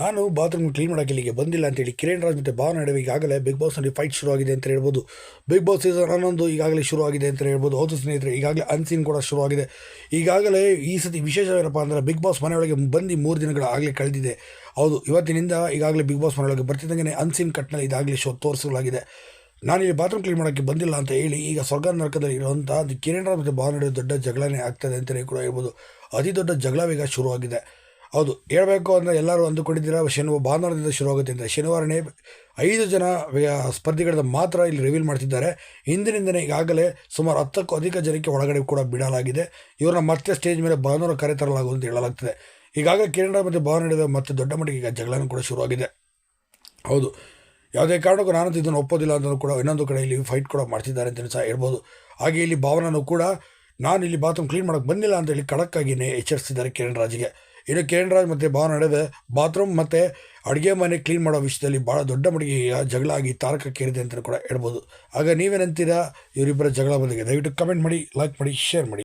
ನಾನು bathroom clean ಮಾಡೋಕೆ ಇಲ್ಲಿಗೆ ಬಂದಿಲ್ಲ ಅಂತೇಳಿ ಕಿರಣ್ ರಾಜ್ ಮತ್ತು ಭಾವನ ನಡುವೆ ಈಗಾಗಲೇ ಬಿಗ್ ಬಾಸ್ನಲ್ಲಿ ಫೈಟ್ ಶುರು ಆಗಿದೆ ಅಂತ ಹೇಳ್ಬೋದು. ಬಿಗ್ ಬಾಸ್ ಸೀಸನ್ ಹನ್ನೊಂದು ಈಗಾಗಲೇ ಶುರುವಾಗಿದೆ ಅಂತ ಹೇಳ್ಬೋದು. ಹೌದು ಸ್ನೇಹಿತರೆ, ಈಗಾಗಲೇ ಅನ್ಸೀನ್ ಕೂಡ ಶುರುವಾಗಿದೆ ಈಗಾಗಲೇ ಈ ಸತಿ ವಿಶೇಷವೇನಪ್ಪ ಅಂದರೆ ಬಿಗ್ ಬಾಸ್ ಮನೆಯೊಳಗೆ ಬಂದು ಮೂರು ದಿನಗಳು ಆಗಲೇ ಕಳೆದಿದೆ. ಹೌದು, ಇವತ್ತಿನಿಂದ ಈಗಾಗಲೇ ಬಿಗ್ ಬಾಸ್ ಮನೆಯೊಳಗೆ ಬರ್ತಿದ್ದಂಗೆ ಅನ್ಸೀನ್ ಕಟ್ನಲ್ಲಿ ಇದಾಗಲೇ ಶೋ ತೋರಿಸಲಾಗಿದೆ. ನಾನಿಲ್ಲಿ ಬಾತ್ರೂಮ್ ಕ್ಲೀನ್ ಮಾಡೋಕ್ಕೆ ಬಂದಿಲ್ಲ ಅಂತ ಹೇಳಿ ಈಗ ಸ್ವರ್ಗ ನರಕದಲ್ಲಿ ಇರುವಂಥ ಕಿರಣ್ ರಾಜ್ ಮತ್ತು ಭಾವನ ನಡುವೆ ದೊಡ್ಡ ಜಗಳನೇ ಆಗ್ತದೆ ಅಂತಲೇ ಕೂಡ ಹೇಳ್ಬೋದು. ಅತಿ ದೊಡ್ಡ ಜಗಳ ಈಗ ಶುರುವಾಗಿದೆ ಹೌದು, ಹೇಳಬೇಕು ಅಂದರೆ ಎಲ್ಲರೂ ಅಂದುಕೊಂಡಿದ್ದೀರಾ, ಶನಿವಾರ ಭಾನುವಾರದಿಂದ ಶುರುವಾಗುತ್ತೆ ಅಂತ. ಶನಿವಾರನೇ ಐದು ಜನ ಸ್ಪರ್ಧಿಗಳನ್ನ ಮಾತ್ರ ಇಲ್ಲಿ ರಿವೀಲ್ ಮಾಡ್ತಿದ್ದಾರೆ. ಹಿಂದಿನಿಂದನೇ ಈಗಾಗಲೇ ಸುಮಾರು ಹತ್ತಕ್ಕೂ ಅಧಿಕ ಜನಕ್ಕೆ ಒಳಗಡೆ ಕೂಡ ಬಿಡಲಾಗಿದೆ. ಇವ್ರನ್ನ ಮತ್ತೆ ಸ್ಟೇಜ್ ಮೇಲೆ ಭಾನುವಾರ ಕರೆತರಲಾಗುವುದು ಅಂತ ಹೇಳಲಾಗ್ತದೆ. ಈಗಾಗಲೇ ಕೇರಳ ಮತ್ತು ಭಾವನ ನಡುವೆ ಮತ್ತೆ ದೊಡ್ಡ ಮಟ್ಟಿಗೆ ಈಗ ಜಗಳನೂ ಕೂಡ ಶುರುವಾಗಿದೆ ಹೌದು, ಯಾವುದೇ ಕಾರಣಕ್ಕೂ ನಾನು ಇದನ್ನು ಒಪ್ಪೋದಿಲ್ಲ ಅಂತ ಕೂಡ ಇನ್ನೊಂದು ಕಡೆ ಇಲ್ಲಿ ಫೈಟ್ ಕೂಡ ಮಾಡ್ತಿದ್ದಾರೆ ಅಂತಲೂ ಸಹ ಹೇಳ್ಬೋದು. ಹಾಗೆ ಇಲ್ಲಿ ಭಾವನನು ಕೂಡ ನಾನು ಇಲ್ಲಿ ಬಾತ್ರೂಮ್ ಕ್ಲೀನ್ ಮಾಡೋಕ್ಕೆ ಬಂದಿಲ್ಲ ಅಂತ ಹೇಳಿ ಖಡಕ್ಕಾಗಿಯೇ ಎಚ್ಚರಿಸಿದ್ದಾರೆ ಕಿರಣ್ ರಾಜ್ಗೆ. ಇನ್ನು ಕಿರಣ್ ರಾಜ್ ಮತ್ತು ಭಾವ ನಡುವೆ ಬಾತ್ರೂಮ್ ಮತ್ತು ಅಡುಗೆ ಮನೆ ಕ್ಲೀನ್ ಮಾಡೋ ವಿಷಯದಲ್ಲಿ ಭಾಳ ದೊಡ್ಡ ಮಟ್ಟಿಗೆ ಜಗಳ ಆಗಿ ತಾರಕಕ್ಕೇರಿದೆ ಅಂತ ಕೂಡ ಹೇಳ್ಬೋದು. ಆಗ ನೀವೇನಂತೀರಾ ಇವರಿಬ್ಬರ ಜಗಳ ಬದಿಗೆ ದಯವಿಟ್ಟು ಕಮೆಂಟ್ ಮಾಡಿ ಲೈಕ್ ಮಾಡಿ ಶೇರ್ ಮಾಡಿ.